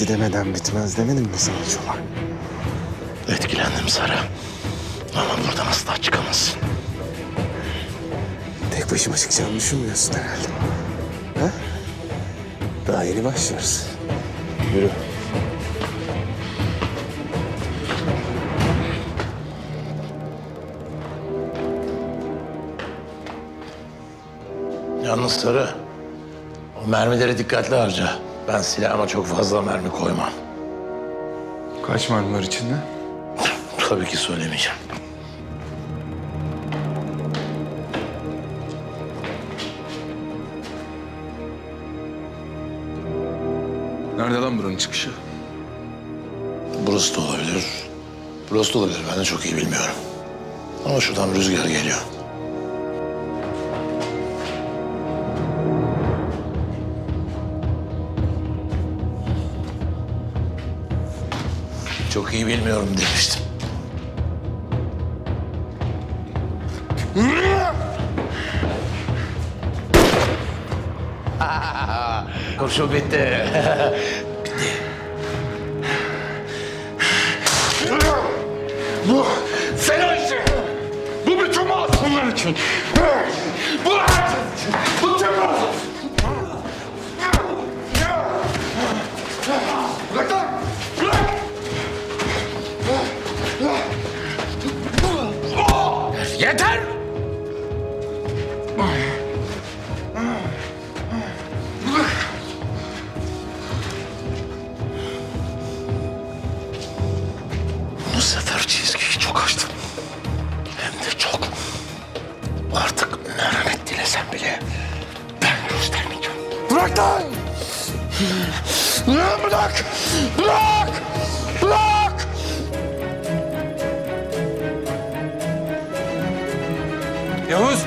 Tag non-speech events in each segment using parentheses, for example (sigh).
bitti demeden bitmez demedim mi sana Çolak? Etkilendim Sara. Ama buradan asla çıkamazsın. Tek başıma çıkacağımı düşünmüyorsun herhalde. Ha? Daha yeni başlıyoruz. Yürü. Yalnız Sarı, o mermileri dikkatli harca. Ben silahıma çok fazla mermi koymam. Kaç mermi var içinde? Tabii ki söylemeyeceğim. Nerede lan buranın çıkışı? Burası da olabilir. Burası da olabilir. Ben de çok iyi bilmiyorum. Ama şuradan rüzgar geliyor. İyi bilmiyorum demiştim. Kurşun (laughs) bitti. Bu Yavuz!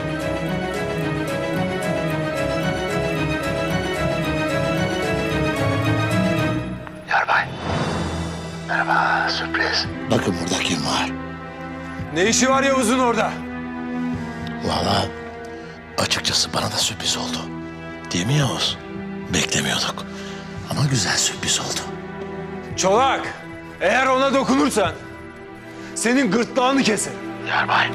Yarbay. Merhaba, sürpriz. Bakın burada kim var? Ne işi var Yavuz'un orada? Valla açıkçası bana da sürpriz oldu. Değil mi Yavuz? Beklemiyorduk. Ama güzel sürpriz oldu. Çolak! Eğer ona dokunursan senin gırtlağını keserim. Yarbay.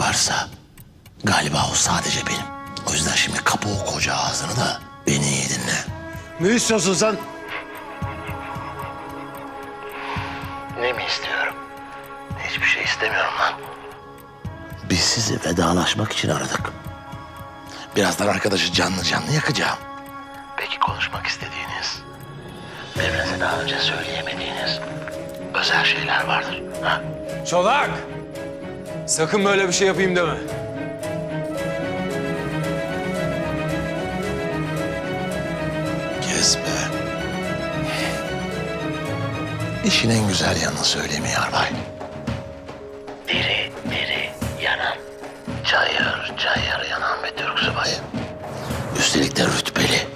Biri varsa galiba o sadece benim. O yüzden şimdi kapı o koca ağzını da beni iyi dinle. Ne istiyorsun sen? Ne mi istiyorum? Hiçbir şey istemiyorum lan. Biz sizi vedalaşmak için aradık. Birazdan arkadaşı canlı canlı yakacağım. Peki konuşmak istediğiniz, birbirinize daha önce söyleyemediğiniz özel şeyler vardır. Ha? Çolak! Sakın böyle bir şey yapayım deme. Kesme. İşin en güzel yanını söyleyeyim Yarbay. Diri diri yanan, cayır cayır yanan bir Türk subayı. Üstelik de rütbeli.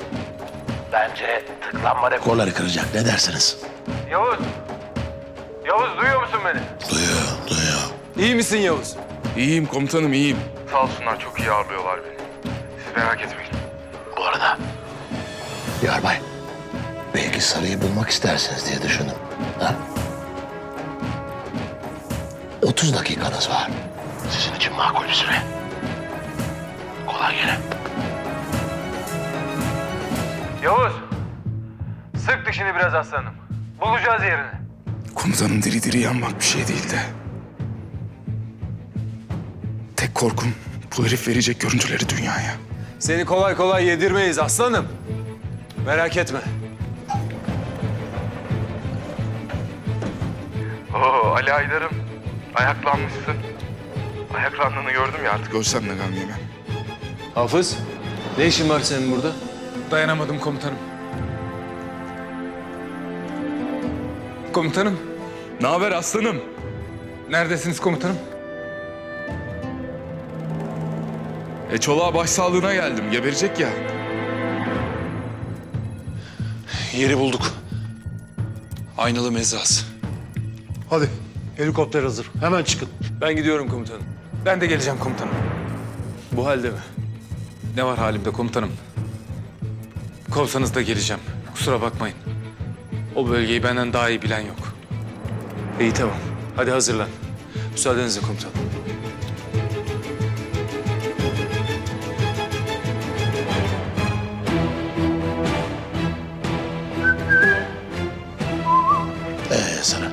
Bence tıklanma rekorları kıracak ne dersiniz? Yavuz İyi misin Yavuz? İyiyim komutanım iyiyim. Sağ olsunlar çok iyi ağırlıyorlar beni. Siz merak etmeyin. Bu arada Yarbay, belki sarıyı bulmak istersiniz diye düşündüm. Ha? 30 dakikanız var. Sizin için makul bir süre. Kolay gelin. Yavuz! Sık dişini biraz aslanım. Bulacağız yerini. Komutanım diri diri yanmak bir şey değil de. Tek korkum bu herif verecek görüntüleri dünyaya. Seni kolay kolay yedirmeyiz aslanım. Merak etme. Oo Ali Aydar'ım. Ayaklanmışsın. Ayaklandığını gördüm ya artık. Görsem de gam yemem. Hafız, ne işin var senin burada? Dayanamadım komutanım. Komutanım. Ne haber aslanım? Neredesiniz komutanım? E çoluğa başsağlığına geldim. Geberecek ya. Yeri bulduk. Aynalı mezaz. Hadi helikopter hazır. Hemen çıkın. Ben gidiyorum komutanım. Ben de geleceğim komutanım. Bu halde mi? Ne var halimde komutanım? Kovsanız da geleceğim. Kusura bakmayın. O bölgeyi benden daha iyi bilen yok. İyi tamam. Hadi hazırlan. Müsaadenizle komutanım. Sana.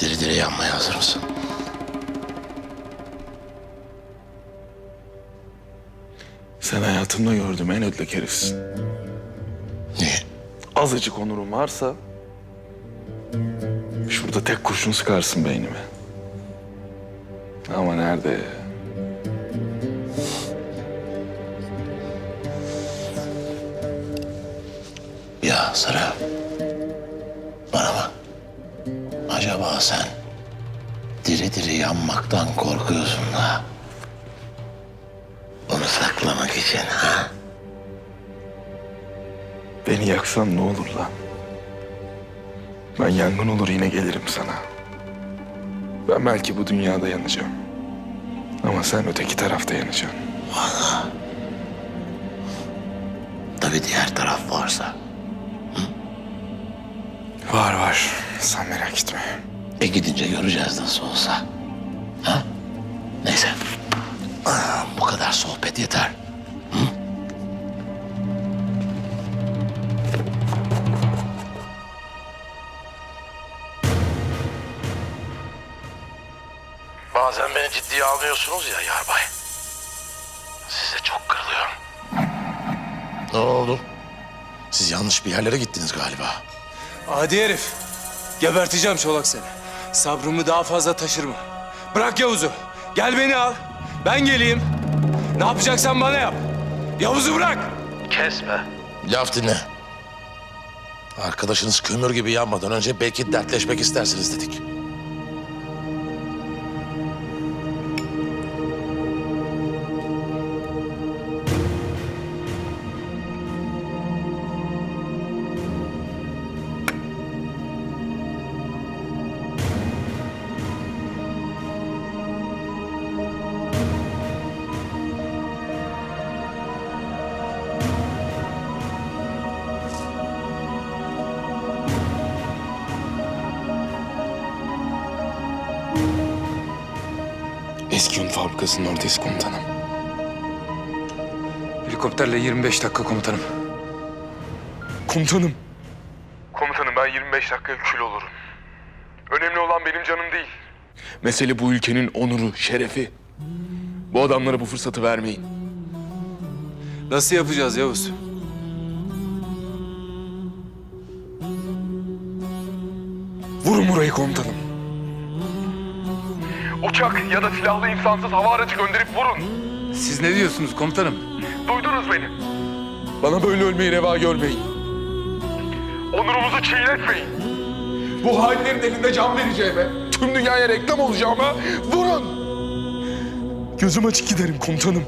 Diri diri yanmaya hazır mısın? Sen hayatımda gördüğüm en ödlek herifsin. Niye? Azıcık onurun varsa... ...şurada tek kurşun sıkarsın beynime. Ama nerede? Sara. Bana bak. Acaba sen diri diri yanmaktan korkuyorsun da onu saklamak için ha? Beni yaksan ne olur lan? Ben yangın olur yine gelirim sana. Ben belki bu dünyada yanacağım. Ama sen öteki tarafta yanacaksın. Tabii diğer taraf varsa. Var var. Sen merak etme. E gidince göreceğiz nasıl olsa. Ha? Neyse. Ah, bu kadar sohbet yeter. Hı? Bazen beni ciddiye almıyorsunuz ya yarbay. Size çok kırılıyorum. Ne oldu? Siz yanlış bir yerlere gittiniz galiba. Adi herif. Geberteceğim çolak seni. Sabrımı daha fazla taşırma. Bırak Yavuz'u. Gel beni al. Ben geleyim. Ne yapacaksan bana yap. Yavuz'u bırak. Laf dinle. Arkadaşınız kömür gibi yanmadan önce belki dertleşmek istersiniz dedik. Fabrikasının oradayız komutanım. Helikopterle 25 dakika komutanım. Komutanım. Komutanım ben 25 dakika kül olurum. Önemli olan benim canım değil. Mesele bu ülkenin onuru, şerefi. Bu adamlara bu fırsatı vermeyin. Nasıl yapacağız Yavuz? Vurun burayı komutanım. Uçak ya da silahlı insansız hava aracı gönderip vurun. Siz ne diyorsunuz komutanım? Duydunuz beni. Bana böyle ölmeyi reva görmeyin. Onurumuzu çiğnetmeyin. Bu hainlerin elinde can vereceğime, tüm dünyaya reklam olacağıma vurun. Gözüm açık giderim komutanım.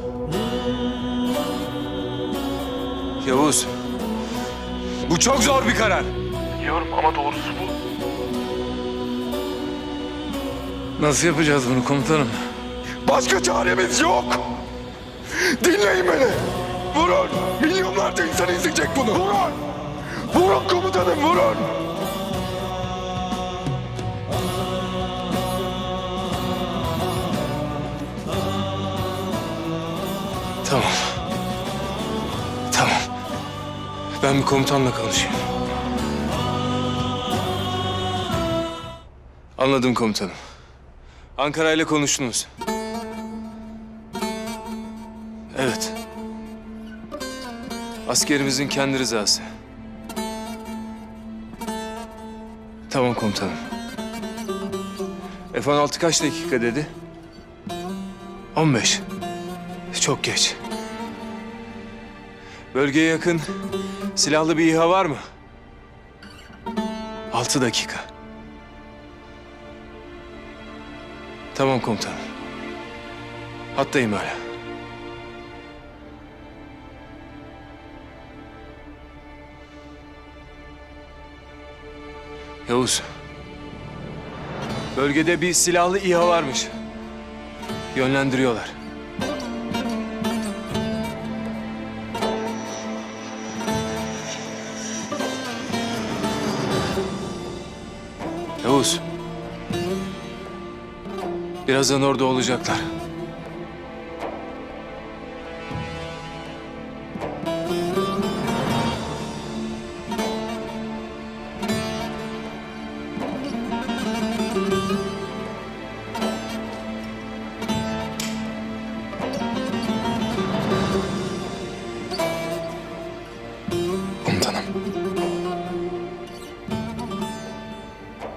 Yavuz. Bu çok zor bir karar. Biliyorum ama doğrusu bu. Nasıl yapacağız bunu komutanım? Başka çaremiz yok. Dinleyin beni. Vurun. Milyonlarca insan izleyecek bunu. Vurun. Vurun komutanım vurun. Tamam. Tamam. Ben bir komutanla konuşayım. Anladım komutanım. Ankara ile konuştunuz. Evet. Askerimizin kendi rızası. Tamam komutanım. F-16 kaç dakika dedi? 15. Çok geç. Bölgeye yakın silahlı bir İHA var mı? Altı dakika. Tamam komutanım. Hattayım hala. Yavuz. Bölgede bir silahlı İHA varmış. Yönlendiriyorlar. Yavuz. Birazdan orada olacaklar. Komutanım.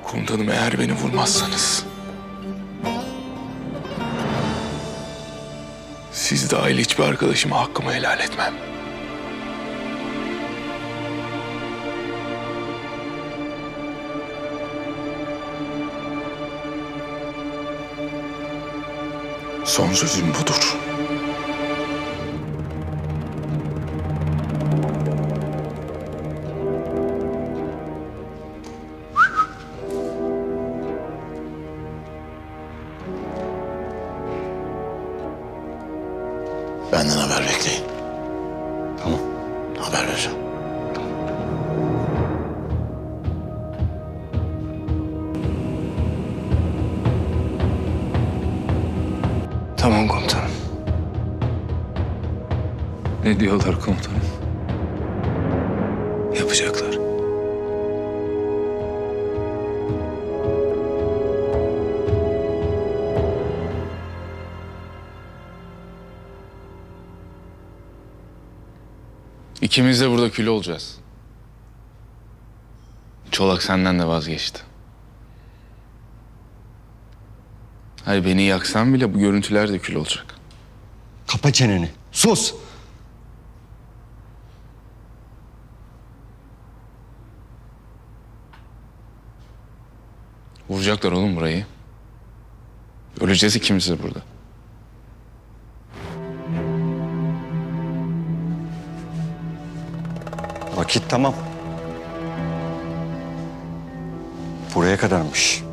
Komutanım eğer beni vurmazsanız... Siz dahil hiçbir arkadaşıma hakkımı helal etmem. Son sözüm budur. Ne diyorlar komutanım? Yapacaklar. İkimiz de burada kül olacağız. Çolak senden de vazgeçti. Hayır beni yaksan bile bu görüntüler de kül olacak. Kapa çeneni. Sus. Öleceğiz ikimiz burada. Vakit tamam. Buraya kadarmış.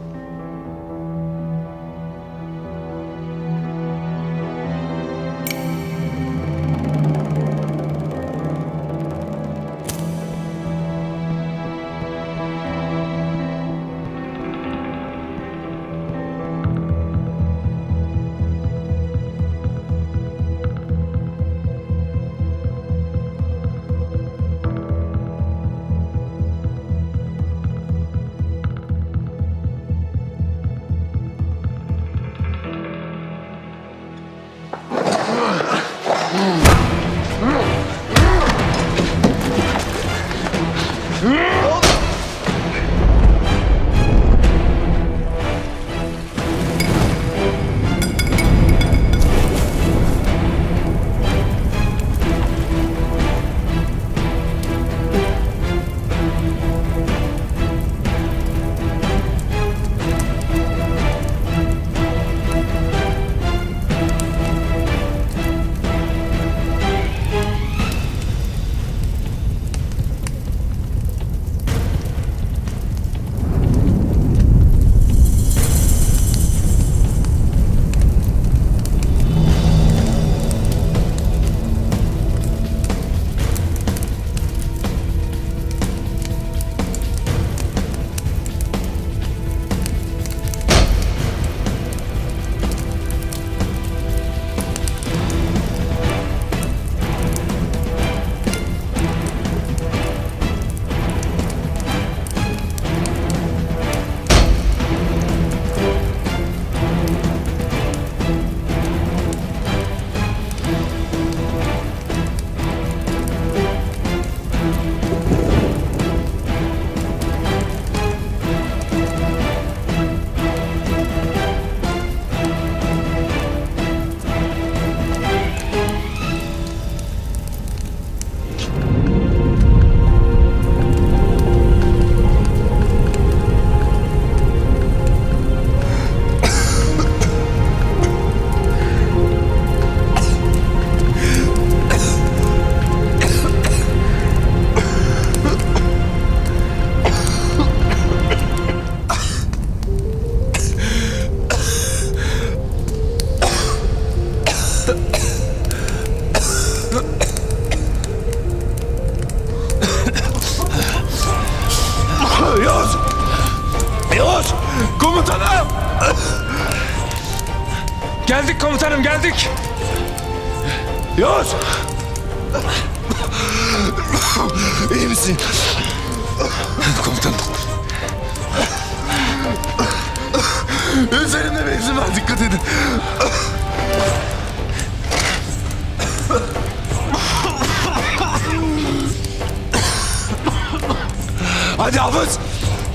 Hadi Hafız.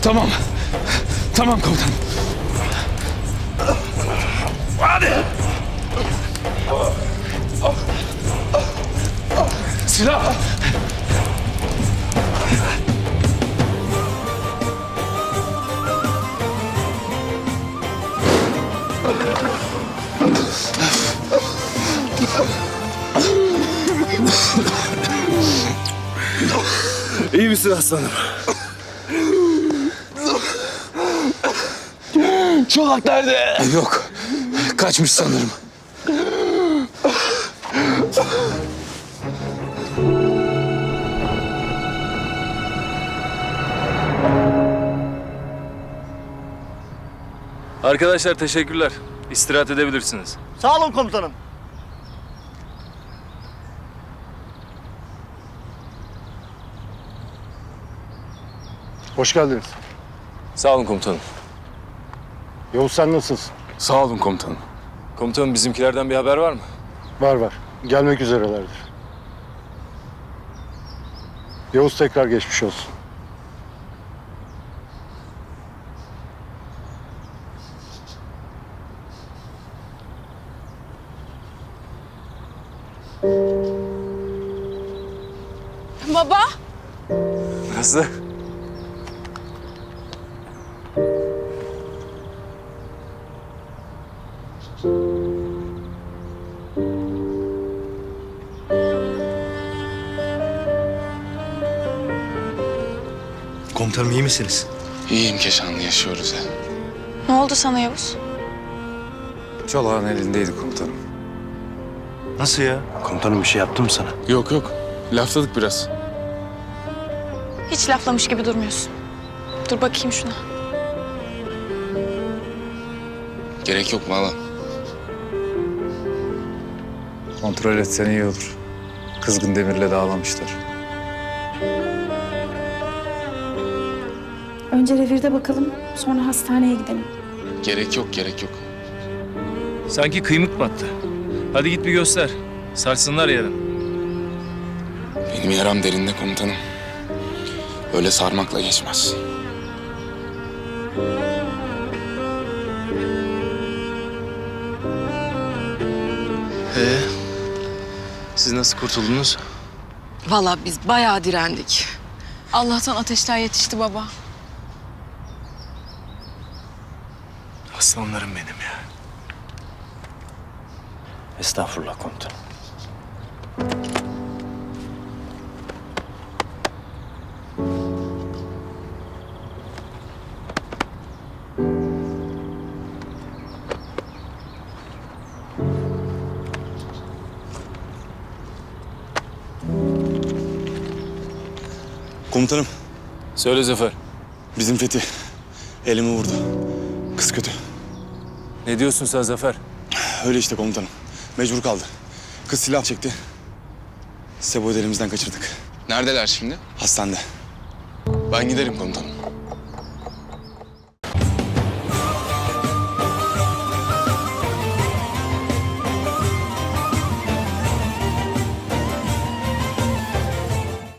Tamam. Tamam komutanım. Hadi. Silah. İyi misin aslanım? Çolak nerede? Yok. Kaçmış sanırım. Arkadaşlar teşekkürler. İstirahat edebilirsiniz. Sağ olun komutanım. Hoş geldiniz. Sağ olun komutanım. Yavuz sen nasılsın? Sağ olun komutanım. Komutanım bizimkilerden bir haber var mı? Var var. Gelmek üzerelerdir. Yavuz tekrar geçmiş olsun. Baba. Nasıl? Komutanım iyi misiniz? İyiyim Keşanlı yaşıyoruz ya. Ne oldu sana Yavuz? Çolağın elindeydi komutanım. Nasıl ya? Komutanım bir şey yaptı mı sana? Yok yok. Lafladık biraz. Hiç laflamış gibi durmuyorsun. Dur bakayım şuna. Gerek yok valla. Kontrol etsen iyi olur. Kızgın demirle dağlamışlar. Önce revirde bakalım, sonra hastaneye gidelim. Gerek yok gerek yok. Sanki kıymık battı. Hadi git bir göster. Sarsınlar yarın. Benim yaram derinde komutanım. Öyle sarmakla geçmez. Ee, siz nasıl kurtuldunuz? Vallahi biz bayağı direndik. Allah'tan ateşler yetişti baba. Aslanlarım benim ya. Estağfurullah komutanım. Komutanım, Söyle Zafer. bizim Fethi elimi vurdu. Kız kötü. Ne diyorsun sen Zafer? Öyle işte komutanım. Mecbur kaldı. Kız silah çekti. Sebo'yu elimizden kaçırdık. Neredeler şimdi? Hastanede. Ben giderim komutanım.